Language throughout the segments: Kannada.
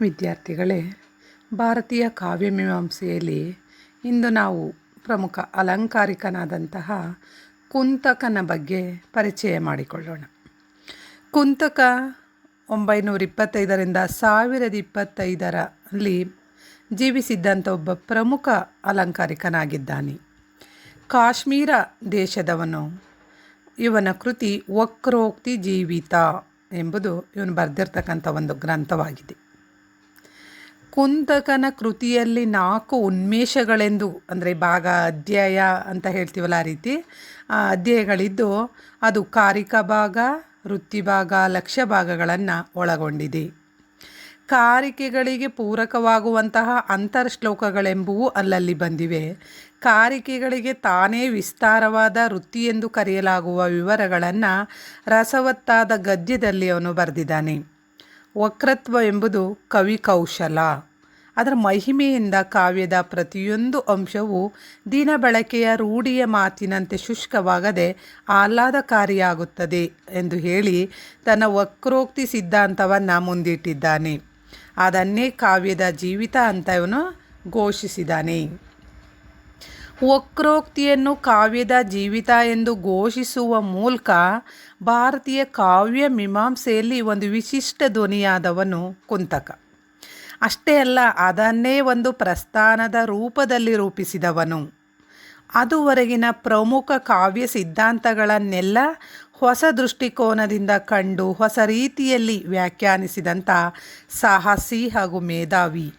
ವಿದ್ಯಾರ್ಥಿಗಳೇ, ಭಾರತೀಯ ಕಾವ್ಯಮೀಮಾಂಸೆಯಲ್ಲಿ ಇಂದು ನಾವು ಪ್ರಮುಖ ಅಲಂಕಾರಿಕನಾದಂತಹ ಕುಂತಕನ ಬಗ್ಗೆ ಪರಿಚಯ ಮಾಡಿಕೊಳ್ಳೋಣ. ಕುಂತಕ ಒಂಬೈನೂರ ಇಪ್ಪತ್ತೈದರಿಂದ ಸಾವಿರದ ಇಪ್ಪತ್ತೈದರಲ್ಲಿ ಜೀವಿಸಿದ್ದಂಥ ಒಬ್ಬ ಪ್ರಮುಖ ಅಲಂಕಾರಿಕನಾಗಿದ್ದಾನೆ. ಕಾಶ್ಮೀರ ದೇಶದವನು. ಇವನ ಕೃತಿ ವಕ್ರೋಕ್ತಿ ಜೀವಿತ ಎಂಬುದು ಇವನು ಬರೆದಿರ್ತಕ್ಕಂಥ ಒಂದು ಗ್ರಂಥವಾಗಿದೆ. ಕುಂತಕನ ಕೃತಿಯಲ್ಲಿ ನಾಲ್ಕು ಉನ್ಮೇಷಗಳೆಂದು, ಅಂದರೆ ಭಾಗ ಅಧ್ಯಾಯ ಅಂತ ಹೇಳ್ತೀವಲ್ಲ ಆ ರೀತಿ, ಆ ಅಧ್ಯಾಯಗಳಿದ್ದು ಅದು ಕಾರಿಕ ಭಾಗ, ವೃತ್ತಿ ಭಾಗ, ಲಕ್ಷ್ಯ ಭಾಗಗಳನ್ನು ಒಳಗೊಂಡಿದೆ. ಕಾರಿಕೆಗಳಿಗೆ ಪೂರಕವಾಗುವಂತಹ ಅಂತರ್ ಅಂತರ್ಶ್ಲೋಕಗಳೆಂಬುವು ಅಲ್ಲಲ್ಲಿ ಬಂದಿವೆ. ಕಾರಿಕೆಗಳಿಗೆ ತಾನೇ ವಿಸ್ತಾರವಾದ ವೃತ್ತಿ ಎಂದು ಕರೆಯಲಾಗುವ ವಿವರಗಳನ್ನು ರಸವತ್ತಾದ ಗದ್ಯದಲ್ಲಿ ಅವನು ಬರೆದಿದ್ದಾನೆ. ವಕ್ರತ್ವ ಎಂಬುದು ಕವಿ ಕೌಶಲ. ಅದರ ಮಹಿಮೆಯಿಂದ ಕಾವ್ಯದ ಪ್ರತಿಯೊಂದು ಅಂಶವು ದಿನ ಬಳಕೆಯ ರೂಢಿಯ ಮಾತಿನಂತೆ ಶುಷ್ಕವಾಗದೆ ಆಹ್ಲಾದಕಾರಿಯಾಗುತ್ತದೆ ಎಂದು ಹೇಳಿ ತನ್ನ ವಕ್ರೋಕ್ತಿ ಸಿದ್ಧಾಂತವನ್ನು ಮುಂದಿಟ್ಟಿದ್ದಾನೆ. ಅದನ್ನೇ ಕಾವ್ಯದ ಜೀವಿತ ಅಂತವನು ಘೋಷಿಸಿದ್ದಾನೆ ವಕ್ರೋಕ್ತಿಯನ್ನು ಕಾವ್ಯದ ಜೀವಿತ ಎಂದು ಘೋಷಿಸುವ ಮೂಲಕ ಭಾರತೀಯ ಕಾವ್ಯ ಮೀಮಾಂಸೆಯಲ್ಲಿ ಒಂದು ವಿಶಿಷ್ಟ ಧ್ವನಿಯಾದವನು ಕುಂತಕ. ಅಷ್ಟೇ ಅಲ್ಲ, ಅದನ್ನೇ ಒಂದು ಪ್ರಸ್ಥಾನದ ರೂಪದಲ್ಲಿ ರೂಪಿಸಿದವನು. ಅದುವರೆಗಿನ ಪ್ರಮುಖ ಕಾವ್ಯ ಸಿದ್ಧಾಂತಗಳನ್ನೆಲ್ಲ ಹೊಸ ದೃಷ್ಟಿಕೋನದಿಂದ ಕಂಡು ಹೊಸ ರೀತಿಯಲ್ಲಿ ವ್ಯಾಖ್ಯಾನಿಸಿದಂಥ ಸಾಹಸಿ ಹಾಗೂ ಮೇಧಾವಿ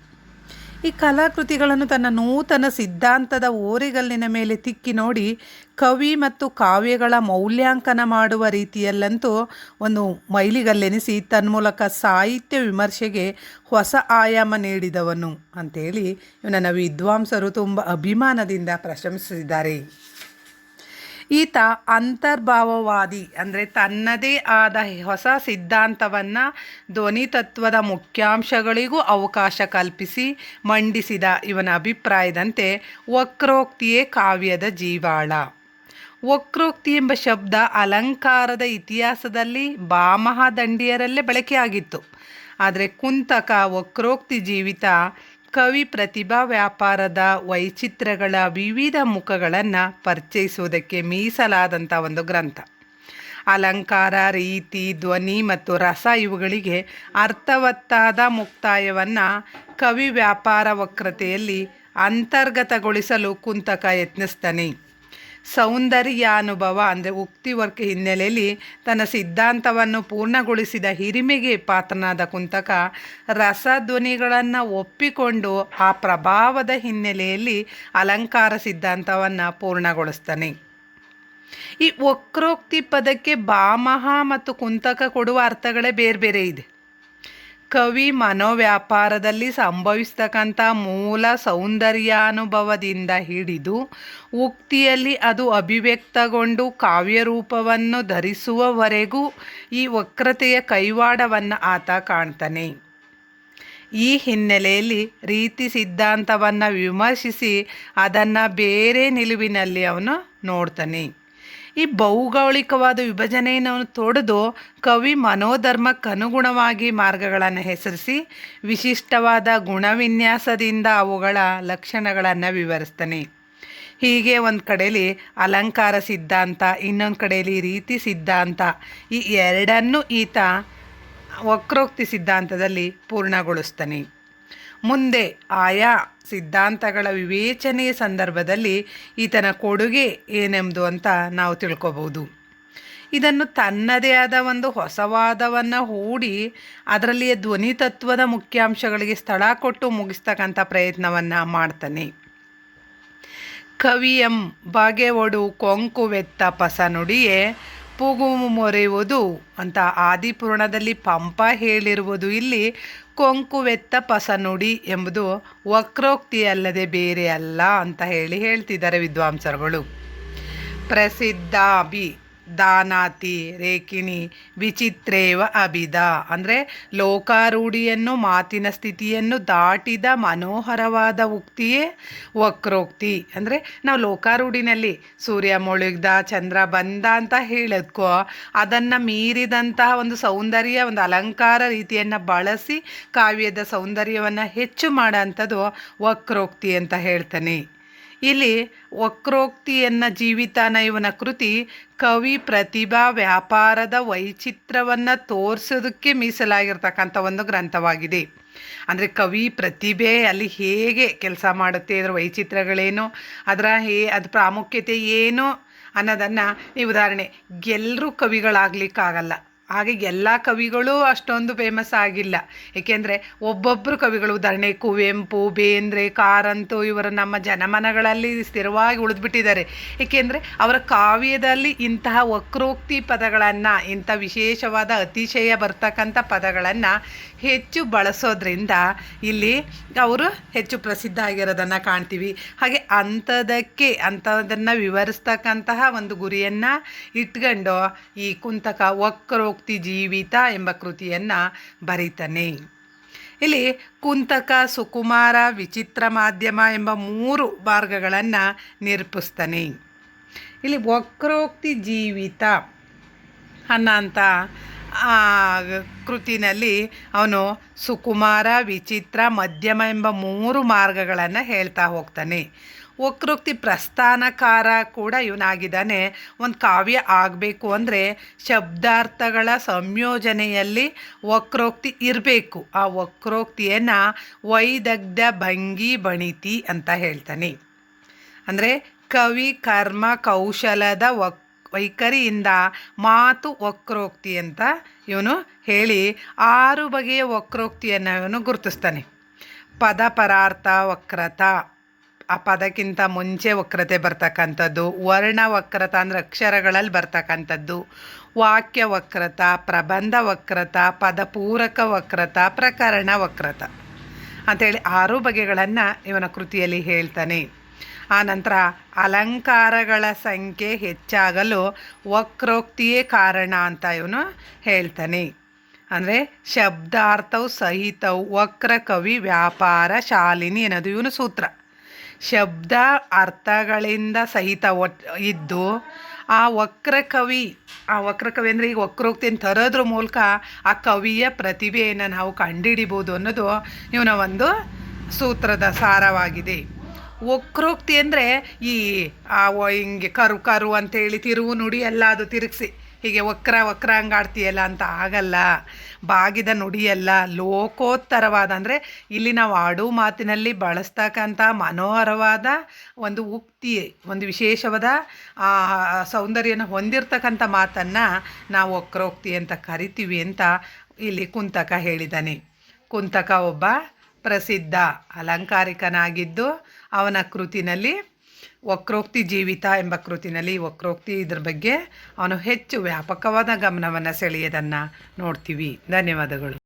ಈ ಕಲಾಕೃತಿಗಳನ್ನು ತನ್ನ ನೂತನ ಸಿದ್ಧಾಂತದ ಓರೆಗಲ್ಲಿನ ಮೇಲೆ ತಿಕ್ಕಿ ನೋಡಿ ಕವಿ ಮತ್ತು ಕಾವ್ಯಗಳ ಮೌಲ್ಯಾಂಕನ ಮಾಡುವ ರೀತಿಯಲ್ಲಂತೂ ಒಂದು ಮೈಲಿಗಲ್ಲೆನಿಸಿ ತನ್ಮೂಲಕ ಸಾಹಿತ್ಯ ವಿಮರ್ಶೆಗೆ ಹೊಸ ಆಯಾಮ ನೀಡಿದವನು ಅಂತೇಳಿ ಇವನನ್ನು ವಿದ್ವಾಂಸರು ತುಂಬ ಅಭಿಮಾನದಿಂದ ಪ್ರಶಂಸಿಸಿದ್ದಾರೆ. ಈತ ಅಂತರ್ಭಾವವಾದಿ, ಅಂದರೆ ತನ್ನದೇ ಆದ ಹೊಸ ಸಿದ್ಧಾಂತವನ್ನು ಧ್ವನಿತತ್ವದ ಮುಖ್ಯಾಂಶಗಳಿಗೂ ಅವಕಾಶ ಕಲ್ಪಿಸಿ ಮಂಡಿಸಿದ ಇವನ ಅಭಿಪ್ರಾಯದಂತೆ ವಕ್ರೋಕ್ತಿಯೇ ಕಾವ್ಯದ ಜೀವಾಳ. ವಕ್ರೋಕ್ತಿ ಎಂಬ ಶಬ್ದ ಅಲಂಕಾರದ ಇತಿಹಾಸದಲ್ಲಿ ಬಾಮಹ ದಂಡಿಯರಲ್ಲೇ ಬಳಕೆಯಾಗಿತ್ತು. ಆದರೆ ಕುಂತಕ ವಕ್ರೋಕ್ತಿ ಜೀವಿತ ಕವಿ ಪ್ರತಿಭಾ ವ್ಯಾಪಾರದ ವೈಚಿತ್ರ್ಯಗಳ ವಿವಿಧ ಮುಖಗಳನ್ನು ಪರಿಚಯಿಸುವುದಕ್ಕೆ ಮೀಸಲಾದಂಥ ಒಂದು ಗ್ರಂಥ. ಅಲಂಕಾರ, ರೀತಿ, ಧ್ವನಿ ಮತ್ತು ರಸ ಇವುಗಳಿಗೆ ಅರ್ಥವತ್ತಾದ ಮುಕ್ತಾಯವನ್ನು ಕವಿ ವ್ಯಾಪಾರ ವಕ್ರತೆಯಲ್ಲಿ ಅಂತರ್ಗತಗೊಳಿಸಲು ಕುಂತಕ ಯತ್ನಿಸ್ತಾನೆ. ಸೌಂದರ್ಯಾನುಭವ, ಅಂದರೆ ಉಕ್ತಿ ವರ್ಕ್ ಹಿನ್ನೆಲೆಯಲ್ಲಿ ತನ್ನ ಸಿದ್ಧಾಂತವನ್ನು ಪೂರ್ಣಗೊಳಿಸಿದ ಹಿರಿಮೆಗೆ ಪಾತ್ರನಾದ ಕುಂತಕ, ರಸಧ್ವನಿಗಳನ್ನು ಒಪ್ಪಿಕೊಂಡು ಆ ಪ್ರಭಾವದ ಹಿನ್ನೆಲೆಯಲ್ಲಿ ಅಲಂಕಾರ ಸಿದ್ಧಾಂತವನ್ನು ಪೂರ್ಣಗೊಳಿಸ್ತಾನೆ. ಈ ವಕ್ರೋಕ್ತಿ ಪದಕ್ಕೆ ಬಾಮಹ ಮತ್ತು ಕುಂತಕ ಕೊಡುವ ಅರ್ಥಗಳೇ ಬೇರೆ ಬೇರೆ ಇದೆ. ಕವಿ ಮನೋವ್ಯಾಪಾರದಲ್ಲಿ ಸಂಭವಿಸ್ತಕ್ಕಂಥ ಮೂಲ ಸೌಂದರ್ಯಾನುಭವದಿಂದ ಹಿಡಿದು ಉಕ್ತಿಯಲ್ಲಿ ಅದು ಅಭಿವ್ಯಕ್ತಗೊಂಡು ಕಾವ್ಯರೂಪವನ್ನು ಧರಿಸುವವರೆಗೂ ಈ ವಕ್ರತೆಯ ಕೈವಾಡವನ್ನು ಆತ ಕಾಣ್ತಾನೆ. ಈ ಹಿನ್ನೆಲೆಯಲ್ಲಿ ರೀತಿ ಸಿದ್ಧಾಂತವನ್ನು ವಿಮರ್ಶಿಸಿ ಅದನ್ನು ಬೇರೆ ನಿಲುವಿನಲ್ಲಿ ಅವನು ನೋಡ್ತಾನೆ. ಈ ಭೌಗೋಳಿಕವಾದ ವಿಭಜನೆಯನ್ನು ತೊಡೆದು ಕವಿ ಮನೋಧರ್ಮಕ್ಕನುಗುಣವಾಗಿ ಮಾರ್ಗಗಳನ್ನು ಹೆಸರಿಸಿ ವಿಶಿಷ್ಟವಾದ ಗುಣವಿನ್ಯಾಸದಿಂದ ಅವುಗಳ ಲಕ್ಷಣಗಳನ್ನು ವಿವರಿಸ್ತಾನೆ. ಹೀಗೆ ಒಂದು ಕಡೆಯಲ್ಲಿ ಅಲಂಕಾರ ಸಿದ್ಧಾಂತ, ಇನ್ನೊಂದು ಕಡೆಯಲ್ಲಿ ರೀತಿ ಸಿದ್ಧಾಂತ, ಈ ಎರಡನ್ನೂ ಈತ ವಕ್ರೋಕ್ತಿ ಸಿದ್ಧಾಂತದಲ್ಲಿ ಪೂರ್ಣಗೊಳಿಸ್ತಾನೆ. ಮುಂದೆ ಆಯಾ ಸಿದ್ಧಾಂತಗಳ ವಿವೇಚನೆಯ ಸಂದರ್ಭದಲ್ಲಿ ಈತನ ಕೊಡುಗೆ ಏನೆಂಬುದು ಅಂತ ನಾವು ತಿಳ್ಕೊಬೋದು ಇದನ್ನು ತನ್ನದೇ ಆದ ಒಂದು ಹೊಸವಾದವನ್ನು ಹೂಡಿ ಅದರಲ್ಲಿಯ ಧ್ವನಿ ತತ್ವದ ಮುಖ್ಯಾಂಶಗಳಿಗೆ ಸ್ಥಳ ಕೊಟ್ಟು ಮುಗಿಸ್ತಕ್ಕಂಥ ಪ್ರಯತ್ನವನ್ನು ಮಾಡ್ತಾನೆ. ಕವಿಯಂ ಬಗೆ ಒಡು ಕೊಂಕುವೆತ್ತ ಪಸ ನುಡಿಯೇ ಮೊರೆಯುವುದು ಅಂತ ಆದಿಪುರಾಣದಲ್ಲಿ ಪಂಪ ಹೇಳಿರುವುದು ಇಲ್ಲಿ ಕೊಂಕುವೆತ್ತ ಪಸನುಡಿ ಎಂಬುದು ವಕ್ರೋಕ್ತಿ ಅಲ್ಲದೆ ಬೇರೆ ಅಲ್ಲ ಅಂತ ಹೇಳಿ ಹೇಳ್ತಿದ್ದಾರೆ ವಿದ್ವಾಂಸರುಗಳು. ಪ್ರಸಿದ್ಧ ಬಿ ದಾನಾತಿ ರೇಕಿಣಿ ವಿಚಿತ್ರೇವ ಅಭಿದ. ಅಂದರೆ ಲೋಕಾರೂಢಿಯನ್ನು, ಮಾತಿನ ಸ್ಥಿತಿಯನ್ನು ದಾಟಿದ ಮನೋಹರವಾದ ಉಕ್ತಿಯೇ ವಕ್ರೋಕ್ತಿ. ಅಂದರೆ ನಾವು ಲೋಕಾರೂಢಿನಲ್ಲಿ ಸೂರ್ಯ ಮುಳುಗ್ದ, ಚಂದ್ರ ಬಂದ ಅಂತ ಹೇಳೋದ್ಕೋ, ಅದನ್ನು ಮೀರಿದಂತಹ ಒಂದು ಸೌಂದರ್ಯ, ಒಂದು ಅಲಂಕಾರ ರೀತಿಯನ್ನು ಬಳಸಿ ಕಾವ್ಯದ ಸೌಂದರ್ಯವನ್ನು ಹೆಚ್ಚು ಮಾಡೋಂಥದ್ದು ವಕ್ರೋಕ್ತಿ ಅಂತ ಹೇಳ್ತಾನೆ. ಇಲ್ಲಿ ವಕ್ರೋಕ್ತಿಯನ್ನ ಜೀವಿತಾನ ಇವನ ಕೃತಿ ಕವಿ ಪ್ರತಿಭಾ ವ್ಯಾಪಾರದ ವೈಚಿತ್ರವನ್ನು ತೋರಿಸೋದಕ್ಕೆ ಮೀಸಲಾಗಿರ್ತಕ್ಕಂಥ ಒಂದು ಗ್ರಂಥವಾಗಿದೆ. ಅಂದರೆ ಕವಿ ಪ್ರತಿಭೆ ಅಲ್ಲಿ ಹೇಗೆ ಕೆಲಸ ಮಾಡುತ್ತೆ, ಅದರ ವೈಚಿತ್ರಗಳೇನು, ಅದರ ಹೇ, ಅದು ಪ್ರಾಮುಖ್ಯತೆ ಏನು ಅನ್ನೋದನ್ನು ಈ ಉದಾಹರಣೆ. ಎಲ್ಲರೂ ಕವಿಗಳಾಗಲಿಕ್ಕಾಗಲ್ಲ. ಹಾಗೆ ಎಲ್ಲ ಕವಿಗಳು ಅಷ್ಟೊಂದು ಫೇಮಸ್ ಆಗಿಲ್ಲ. ಏಕೆಂದರೆ ಒಬ್ಬೊಬ್ಬರು ಕವಿಗಳು, ಉದಾಹರಣೆ ಕುವೆಂಪು, ಬೇಂದ್ರೆ, ಕಾರಂತು ಇವರು ನಮ್ಮ ಜನಮನಗಳಲ್ಲಿ ಸ್ಥಿರವಾಗಿ ಉಳಿದ್ಬಿಟ್ಟಿದ್ದಾರೆ. ಏಕೆಂದರೆ ಅವರ ಕಾವ್ಯದಲ್ಲಿ ಇಂತಹ ವಕ್ರೋಕ್ತಿ ಪದಗಳನ್ನು, ಇಂಥ ವಿಶೇಷವಾದ ಅತಿಶಯ ಬರ್ತಕ್ಕಂಥ ಪದಗಳನ್ನು ಹೆಚ್ಚು ಬಳಸೋದ್ರಿಂದ ಇಲ್ಲಿ ಅವರು ಹೆಚ್ಚು ಪ್ರಸಿದ್ಧ ಆಗಿರೋದನ್ನು ಕಾಣ್ತೀವಿ. ಹಾಗೆ ಅಂಥದಕ್ಕೆ ಅಂಥದನ್ನು ವಿವರಿಸ್ತಕ್ಕಂತಹ ಒಂದು ಗುರಿಯನ್ನು ಇಟ್ಕೊಂಡು ಈ ಕುಂತಕ ವಕ್ರೋಕ್ತಿ ಜೀವಿತ ಎಂಬ ಕೃತಿಯನ್ನು ಬರೀತಾನೆ. ಇಲ್ಲಿ ಕುಂತಕ, ಸುಕುಮಾರ, ವಿಚಿತ್ರ ಮಾಧ್ಯಮ ಎಂಬ ಮೂರು ಮಾರ್ಗಗಳನ್ನು ನಿರೂಪಿಸ್ತಾನೆ. ಇಲ್ಲಿ ವಕ್ರೋಕ್ತಿ ಜೀವಿತ ಅನ್ನೋಂಥ ಆ ಕೃತಿನಲ್ಲಿ ಅವನು ಸುಕುಮಾರ, ವಿಚಿತ್ರ, ಮಧ್ಯಮ ಎಂಬ ಮೂರು ಮಾರ್ಗಗಳನ್ನು ಹೇಳ್ತಾ ಹೋಗ್ತಾನೆ. ವಕ್ರೋಕ್ತಿ ಪ್ರಸ್ಥಾನಕಾರ ಕೂಡ ಇವನಾಗಿದ್ದಾನೆ. ಒಂದು ಕಾವ್ಯ ಆಗಬೇಕು ಅಂದರೆ ಶಬ್ದಾರ್ಥಗಳ ಸಂಯೋಜನೆಯಲ್ಲಿ ವಕ್ರೋಕ್ತಿ ಇರಬೇಕು. ಆ ವಕ್ರೋಕ್ತಿಯನ್ನು ವೈದಗ್ಧ, ಭಂಗಿ, ಬಣಿತಿ ಅಂತ ಹೇಳ್ತಾನೆ. ಅಂದರೆ ಕವಿ, ಕರ್ಮ, ಕೌಶಲದ ವಕ್ ವೈಖರಿಯಿಂದ ಮಾತು ವಕ್ರೋಕ್ತಿ ಅಂತ ಇವನು ಹೇಳಿ ಆರು ಬಗೆಯ ವಕ್ರೋಕ್ತಿಯನ್ನು ಇವನು ಗುರುತಿಸ್ತಾನೆ. ಪದ ಪರಾರ್ಥ ವಕ್ರತ. ಆ ಪದಕ್ಕಿಂತ ಮುಂಚೆ ವಕ್ರತೆ ಬರ್ತಕ್ಕಂಥದ್ದು, ವರ್ಣ ವಕ್ರತ ಅಂದರೆ ಅಕ್ಷರಗಳಲ್ಲಿ ಬರ್ತಕ್ಕಂಥದ್ದು, ವಾಕ್ಯ ವಕ್ರತ, ಪ್ರಬಂಧ ವಕ್ರತ, ಪದಪೂರಕ ವಕ್ರತ, ಪ್ರಕರಣ ವಕ್ರತ. ಅಂಥೇಳಿ ಆರು ಬಗೆಗಳನ್ನು ಇವನ ಕೃತಿಯಲ್ಲಿ ಹೇಳ್ತಾನೆ. ಆನಂತರ ಅಲಂಕಾರಗಳ ಸಂಖ್ಯೆ ಹೆಚ್ಚಾಗಲು ವಕ್ರೋಕ್ತಿಯೇ ಕಾರಣ ಅಂತ ಇವನು ಹೇಳ್ತಾನೆ. ಅಂದರೆ ಶಬ್ದಾರ್ಥವು ಸಹಿತವು ವಕ್ರ ಕವಿ ವ್ಯಾಪಾರ ಶಾಲಿನಿ ಅನ್ನೋದು ಇವನು ಸೂತ್ರ. ಶಬ್ದ ಅರ್ಥಗಳಿಂದ ಸಹಿತ ಒಟ್ ಇದ್ದು ಆ ವಕ್ರ ಕವಿ, ಆ ವಕ್ರ ಕವಿ ಅಂದರೆ ಈಗ ವಕ್ರೋಕ್ತಿಯನ್ನು ತರೋದ್ರ ಮೂಲಕ ಆ ಕವಿಯ ಪ್ರತಿಭೆಯನ್ನು ನಾವು ಕಂಡುಹಿಡಿಬೋದು ಅನ್ನೋದು ಇವನ ಒಂದು ಸೂತ್ರದ ಸಾರವಾಗಿದೆ. ವಕ್ರೋಕ್ತಿ ಅಂದರೆ ಈ ಆ ಹಿಂಗೆ ಕರು ಕರು ಅಂತೇಳಿ ತಿರುವು ನುಡಿ ಎಲ್ಲ ಅದು ತಿರುಗಿಸಿ. ಹೀಗೆ ವಕ್ರ ವಕ್ರ ಹಂಗಾಡ್ತೀಯಲ್ಲ ಅಂತ ಆಗಲ್ಲ. ಬಾಗಿದ ನುಡಿಯಲ್ಲ ಲೋಕೋತ್ತರವಾದ ಅಂದರೆ ಇಲ್ಲಿ ನಾವು ಆಡು ಮಾತಿನಲ್ಲಿ ಬಳಸ್ತಕ್ಕಂಥ ಮನೋಹರವಾದ ಒಂದು ಉಕ್ತಿ, ಒಂದು ವಿಶೇಷವಾದ ಆ ಸೌಂದರ್ಯನ ಹೊಂದಿರತಕ್ಕಂಥ ಮಾತನ್ನು ನಾವು ವಕ್ರೋಕ್ತಿ ಅಂತ ಕರಿತೀವಿ ಅಂತ ಇಲ್ಲಿ ಕುಂತಕ ಹೇಳಿದ್ದಾನೆ ಕುಂತಕ ಒಬ್ಬ ಪ್ರಸಿದ್ಧ ಅಲಂಕಾರಿಕನಾಗಿದ್ದು ಅವನ ಕೃತಿನಲ್ಲಿ ವಕ್ರೋಕ್ತಿ ಜೀವಿತ ಎಂಬ ಕೃತಿನಲ್ಲಿ ವಕ್ರೋಕ್ತಿ ಇದ್ರ ಬಗ್ಗೆ ಅವನು ಹೆಚ್ಚು ವ್ಯಾಪಕವಾದ ಗಮನವನ್ನು ಸೆಳೆಯೋದನ್ನು ನೋಡ್ತೀವಿ. ಧನ್ಯವಾದಗಳು.